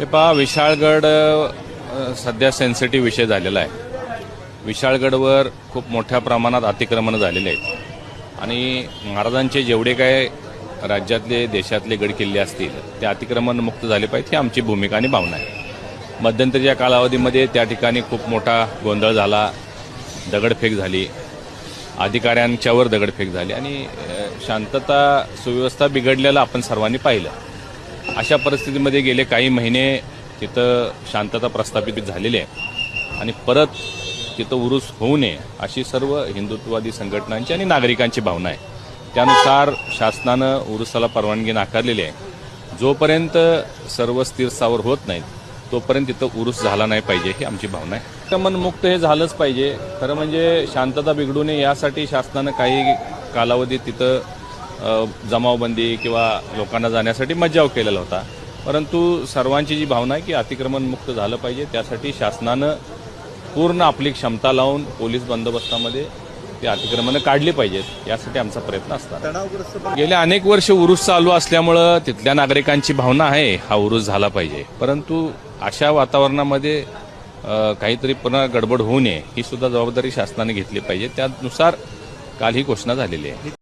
हे पहा विशाळगड सध्या सेन्सिटिव्ह विषय झालेला आहे. विशाळगडवर खूप मोठ्या प्रमाणात अतिक्रमणं झालेले आहेत. आणि महाराजांचे जेवढे काय राज्यातले देशातले गड किल्ले असतील ते अतिक्रमण मुक्त झाले पाहिजे ही आमची भूमिका आणि भावना आहे. मध्यंतरीच्या कालावधीमध्ये त्या ठिकाणी खूप मोठा गोंधळ झाला दगडफेक झाली अधिकाऱ्यांच्यावर दगडफेक झाली आणि शांतता सुव्यवस्था बिघडलेलं आपण सर्वांनी पाहिलं. अशा परिस्थितीमध्ये गेले काही महिने तिथं शांतता प्रस्थापित झालेली आहे. आणि परत तिथं उरूस होऊ नये अशी सर्व हिंदुत्ववादी संघटनांची आणि नागरिकांची भावना आहे. त्यानुसार शासनानं उरुसाला परवानगी नाकारलेली आहे. जोपर्यंत सर्व स्थिर स्थावर होत नाहीत तोपर्यंत तिथं उरूस झाला नाही पाहिजे ही आमची भावना आहे. मनमुक्त हे झालंच पाहिजे. खरं म्हणजे शांतता बिघडू नये यासाठी शासनानं काही कालावधी तिथं जमावबंदी किंवा लोकांना जाण्यासाठी मज्जाव केलेला होता. परंतु सर्वांची जी भावना आहे की अतिक्रमण मुक्त झालं पाहिजे त्यासाठी शासनानं पूर्ण आपली क्षमता लावून पोलीस बंदोबस्तामध्ये ती अतिक्रमणं काढली पाहिजेत यासाठी आमचा प्रयत्न असतात गेल्या अनेक वर्ष उरूस चालू असल्यामुळं तिथल्या नागरिकांची भावना आहे हा उरूस झाला पाहिजे. परंतु अशा वातावरणामध्ये काहीतरी पुन्हा गडबड होऊ नये ही सुद्धा जबाबदारी शासनाने घेतली पाहिजे. त्यानुसार काल ही घोषणा झालेली आहे.